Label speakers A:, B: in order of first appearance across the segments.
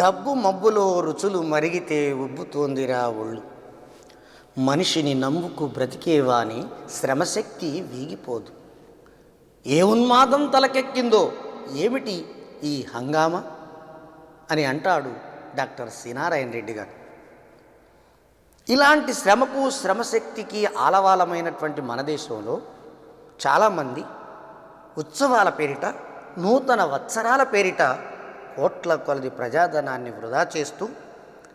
A: డబ్బు మబ్బులో రుచులు మరిగితే ఉబ్బుతోందిరా ఒళ్ళు. మనిషిని నమ్ముకు బ్రతికేవాని శ్రమశక్తి వీగిపోదు. ఏ ఉన్మాదం తలకెక్కిందో ఏమిటి ఈ హంగామా? అని అంటాడు డాక్టర్ సినారాయణ రెడ్డి గారు. ఇలాంటి శ్రమకు శ్రమశక్తికి ఆలవాలమైనటువంటి మన దేశంలో చాలామంది ఉత్సవాల పేరిట నూతన వత్సరాల పేరిట కోట్ల కొలది ప్రజాధనాన్ని వృధా చేస్తూ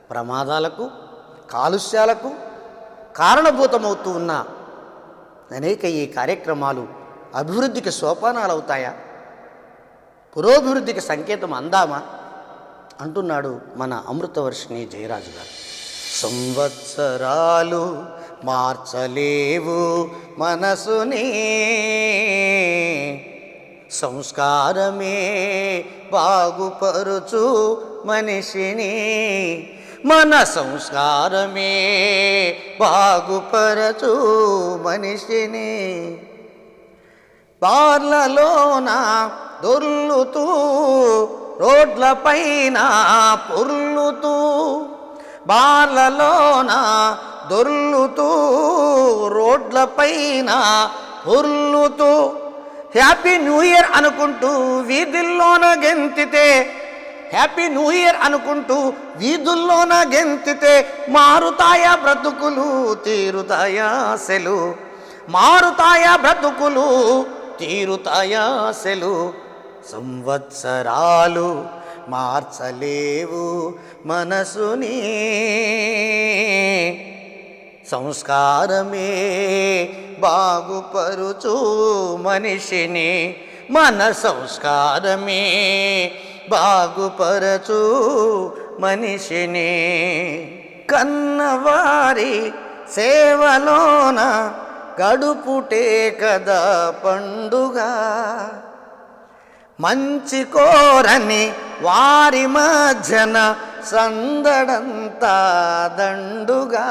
A: ప్రమాదాలకు కాలుష్యాలకు కారణభూతమవుతూ ఉన్న అనేక ఈ కార్యక్రమాలు అభివృద్ధికి సోపానాలు అవుతాయా పురోభివృద్ధికి సంకేతం అందామా? అంటున్నాడు మన అమృతవర్షిణి జయరాజు గారు. సంవత్సరాలు మార్చలేవు మనసునే. సంస్కారమే బాగుపరుచు మనిషిని. మన సంస్కారమే బాగుపరచు మనిషిని. బార్లలోన దొర్లుతూ రోడ్లపైన పొర్లుతూ బార్లలోన దొర్లుతూ రోడ్లపైన పొర్లుతూ హ్యాపీ న్యూ ఇయర్ అనుకుంటూ వీధుల్లోన గెంతితే హ్యాపీ న్యూ ఇయర్ అనుకుంటూ వీధుల్లోన గెంతితే మారుతాయా బ్రతుకులు తీరుతాయా సెలు. మారుతాయా బ్రతుకులు తీరుతాయా సెలు. సంవత్సరాలు మార్చలేవు మనసుని. సంస్కారమే బాగుపరుచు మనిషిని మన సంస్కారమే. బాగుపరచు మనిషిని కన్నవారి సేవలోన గడుపుటే కదా పండుగ. మంచి కోరని వారి మధ్యన సందడంతా దండుగా.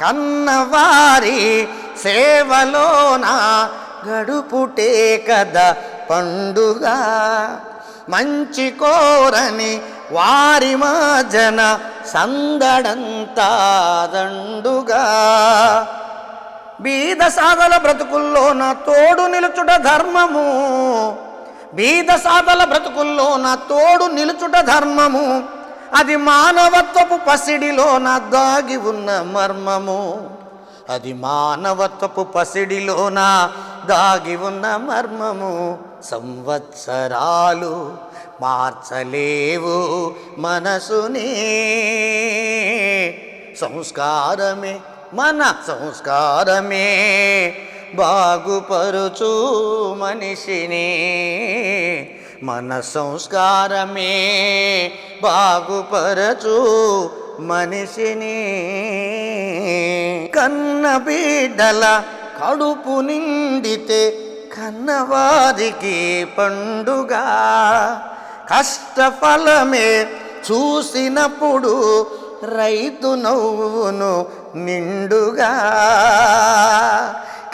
A: కన్నవారి సేవలోన గడుపుటే కదా పండుగ? మంచి కోరని వారి మధ్యన సందడంతా దండుగా. బీద సాధల బ్రతుకుల్లో నా తోడు నిలుచుట ధర్మము. బీద సాధల బ్రతుకుల్లో నా తోడు నిలుచుట ధర్మము. అది మానవత్వపు పసిడిలో నా దాగి ఉన్న మర్మము. అది మానవత్వపు పసిడిలోన? దాగి ఉన్న మర్మము సంవత్సరాలు మార్చలేవు మనసుని. సంస్కారమే మన సంస్కారమే బాగుపరుచు మనిషిని. మన సంస్కారమే బాగుపరచు మనిషిని కన్న బిడ్డల కడుపు నిండితే కన్నవారికి పండుగ. కష్టఫలమే చూసినప్పుడు రైతు నవ్వును నిండుగా.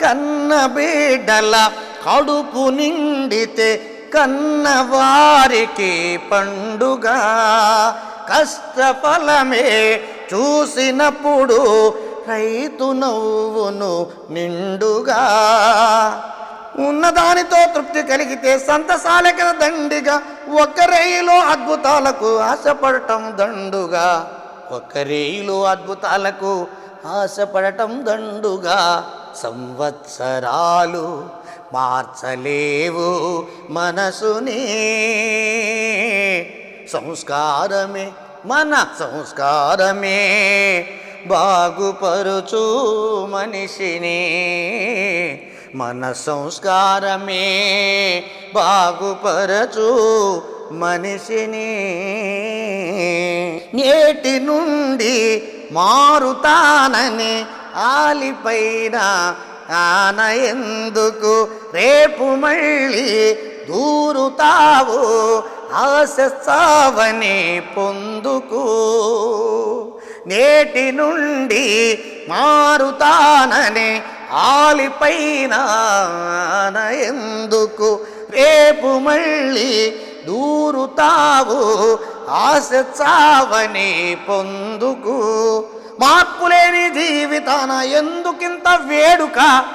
A: కన్న బిడ్డల కడుపు నిండితే కన్నవారికి పండుగ. కష్టఫలమే చూసినప్పుడు రైతు నవ్వును నిండుగా. ఉన్నదానితో తృప్తి కలిగితే సంతసాలక దండిగా. ఒక్క రేయిలో అద్భుతాలకు ఆశపడటం దండుగా. ఒక్క రేయిలో అద్భుతాలకు ఆశపడటం దండుగా. సంవత్సరాలు మార్చలేవు మనసుని. సంస్కారమే మన సంస్కారమే బాగుపరుచు మనిషిని. మన సంస్కారమే బాగుపరచు మనిషిని. నేటి నుండి మారుతానని ఆలిపైన ఆన ఎందుకు రేపు మళ్ళీ దూరుతావు ఆశ సావని పొందుకు. నేటి నుండి మారుతానని ఆలిపైన ఎందుకు రేపు మళ్ళీ దూరుతావు ఆశ చావని పొందుకు. మా జీవితాన ఎందుకింత వేడుక?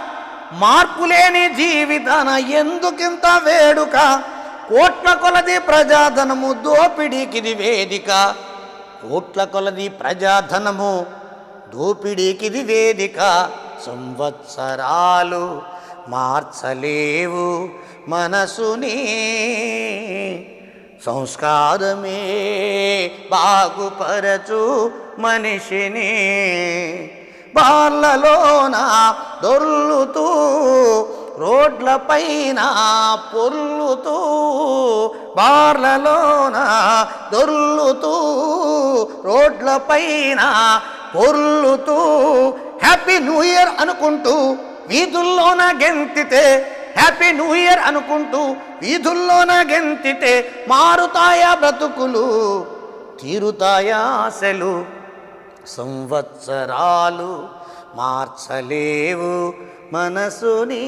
A: మార్పులేని జీవితాన ఎందుకింత వేడుక? కోట్ల కొలది ప్రజాధనము దోపిడీకిది వేదిక. కోట్ల కొలది ప్రజాధనము దోపిడీకిది వేదిక. సంవత్సరాలు మార్చలేవు మనసుని. సంస్కారమే బాగుపరచు మనిషిని. బార్లలోన దొర్లుతూ రోడ్లపైన పొర్లుతూ బార్లలోన దొర్లుతూ రోడ్లపైన పొర్లుతూ హ్యాపీ న్యూ ఇయర్ అనుకుంటూ వీధుల్లోన గెంతితే హ్యాపీ న్యూ ఇయర్ అనుకుంటూ వీధుల్లోన గెంతితే మారుతాయా బ్రతుకులు తీరుతాయా ఆశలు. సంవత్సరాలు మార్చలేవు మనసుని.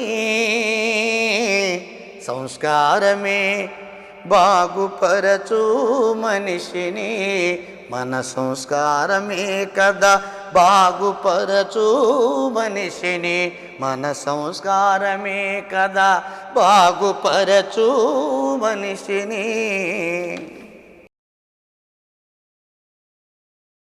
A: సంస్కారమే బాగుపరచు మనిషిని. మన సంస్కారమే కదా బాగుపరచు మనిషిని మన సంస్కారమే కదా. బాగుపరచు మనిషిని.